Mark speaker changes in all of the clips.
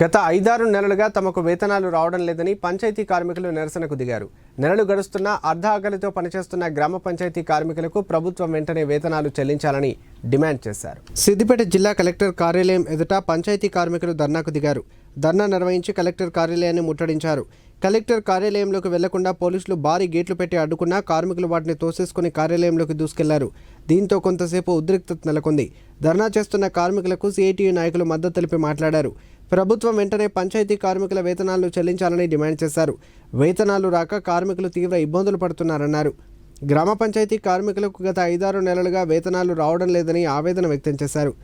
Speaker 1: గత ఐదారు నెలలుగా తమకు వేతనాలు రావడం లేదని పంచాయతీ కార్మికులు నిరసనకు దిగారు. నెలలు గడుస్తున్న అర్ధ ఆకలితో పనిచేస్తున్న గ్రామ పంచాయతీ కార్మికులకు ప్రభుత్వం వెంటనే వేతనాలు చెల్లించాలని డిమాండ్ చేశారు. సిద్దిపేట జిల్లా కలెక్టర్ కార్యాలయం ఎదుట పంచాయతీ కార్మికులు ధర్నాకు దిగారు. ధర్నా నిర్వహించి కలెక్టర్ కార్యాలయాన్ని ముట్టడించారు. కలెక్టర్ కార్యాలయంలోకి వెళ్ళకుండా పోలీసులు భారీ గేట్లు పెట్టి అడ్డుకున్నా కార్మికులు వాటిని తోసేసుకుని కార్యాలయంలోకి దూసుకెళ్ళారు. దీంతో కొంతసేపు ఉద్రిక్తత నెలకొంది. ధర్నా చేస్తున్న కార్మికులకు సిఐటియు నాయకులు మద్దతు తెలిపి మాట్లాడారు. ప్రభుత్వం వెంటనే పంచాయతీ కార్మికుల వేతనాలను చెల్లించాలని డిమాండ్ చేశారు. వేతనాలు రాక కార్మికులు తీవ్ర ఇబ్బందులు పడుతున్నారన్నారు. గ్రామ పంచాయతీ కార్మికులకు గత ఐదారు నెలలుగా వేతనాలు రావడం లేదని ఆవేదన వ్యక్తం చేశారు.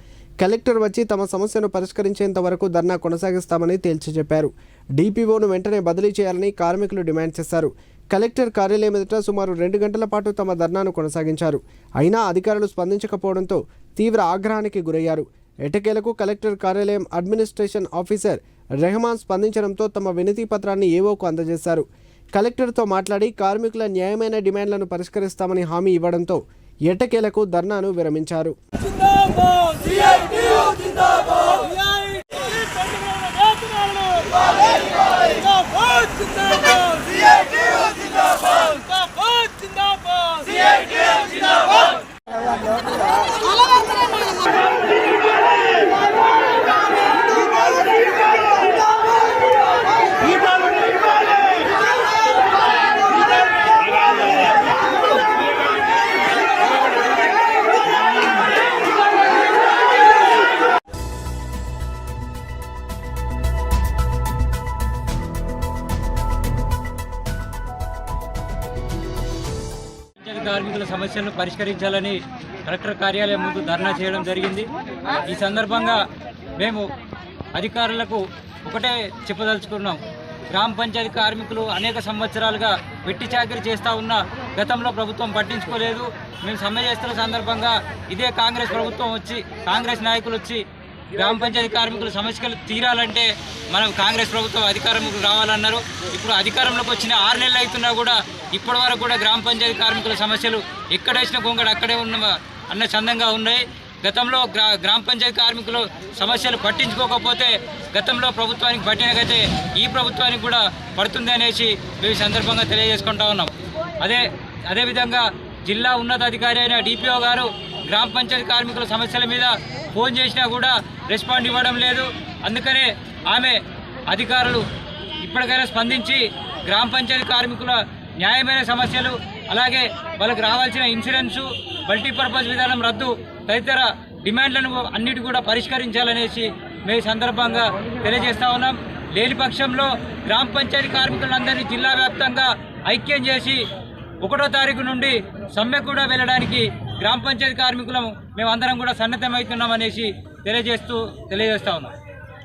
Speaker 1: కలెక్టర్ వచ్చి తమ సమస్యను పరిష్కరించేంత వరకు ధర్నా కొనసాగిస్తామని తేల్చి చెప్పారు. డిపిఓను వెంటనే బదిలీ చేయాలని కార్మికులు డిమాండ్ చేశారు. కలెక్టర్ కార్యాలయం ఎదుట సుమారు రెండు గంటల పాటు తమ ధర్నాను కొనసాగించారు. అయినా అధికారులు స్పందించకపోవడంతో తీవ్ర ఆగ్రహానికి గురయ్యారు. ఎటకేలకు కలెక్టర్ కార్యాలయం అడ్మినిస్ట్రేషన్ ఆఫీసర్ రెహమాన్ స్పందించడంతో తమ వినతి పత్రాన్ని ఏవోకు అందజేశారు. కలెక్టర్తో మాట్లాడి కార్మికుల న్యాయమైన డిమాండ్లను పరిష్కరిస్తామని హామీ ఇవ్వడంతో ఎటకేలకు ధర్నాను విరమించారు.
Speaker 2: కార్మికుల సమస్యలను పరిష్కరించాలని కలెక్టర్ కార్యాలయం ముందు ధర్నా చేయడం జరిగింది. ఈ సందర్భంగా మేము అధికారులకు ఒకటే చెప్పదలుచుకున్నాం. గ్రామ పంచాయతీ కార్మికులు అనేక సంవత్సరాలుగా వెట్టి చాకరీ చేస్తూ ఉన్న గతంలో ప్రభుత్వం పట్టించుకోలేదు. మేము సమ్మె చేస్తున్న సందర్భంగా ఇదే కాంగ్రెస్ ప్రభుత్వం వచ్చి కాంగ్రెస్ నాయకులు వచ్చి గ్రామ పంచాయతీ కార్మికుల సమస్యలు తీరాలంటే మనం కాంగ్రెస్ ప్రభుత్వం అధికారంలోకి రావాలన్నారు. ఇప్పుడు అధికారంలోకి వచ్చిన ఆరు నెలలు అవుతున్నా కూడా ఇప్పటి వరకు కూడా గ్రామ పంచాయతీ కార్మికుల సమస్యలు ఎక్కడేసిన గొంగడు అక్కడే ఉన్న అన్న చందంగా ఉన్నాయి. గతంలో గ్రా గ్రామ పంచాయతీ కార్మికులు సమస్యలు పట్టించుకోకపోతే గతంలో ప్రభుత్వానికి పట్టినకైతే ఈ ప్రభుత్వానికి కూడా పడుతుంది అనేసి మేము సందర్భంగా తెలియజేసుకుంటా ఉన్నాం. అదే అదేవిధంగా జిల్లా ఉన్నతాధికారి అయిన డిపిఓ గారు గ్రామ పంచాయతీ కార్మికుల సమస్యల మీద ఫోన్ చేసినా కూడా రెస్పాండ్ ఇవ్వడం లేదు. అందుకనే ఆమె అధికారులు ఇప్పటికైనా స్పందించి గ్రామ పంచాయతీ కార్మికుల న్యాయమైన సమస్యలు అలాగే వాళ్ళకి రావాల్సిన ఇన్సూరెన్సు మల్టీపర్పస్ విధానం రద్దు తదితర డిమాండ్లను అన్నిటి కూడా పరిష్కరించాలనేసి మేము సందర్భంగా తెలియజేస్తా ఉన్నాం. లేని పక్షంలో గ్రామ పంచాయతీ కార్మికులందరినీ జిల్లా వ్యాప్తంగా ఐక్యం చేసి ఒకటో తారీఖు నుండి సమ్మె కూడా వెళ్ళడానికి గ్రామ పంచాయతీ కార్మికులం మేమందరం కూడా సన్నద్ధమవుతున్నామనేసి తెలియజేస్తూ తెలియజేస్తా ఉన్నాం.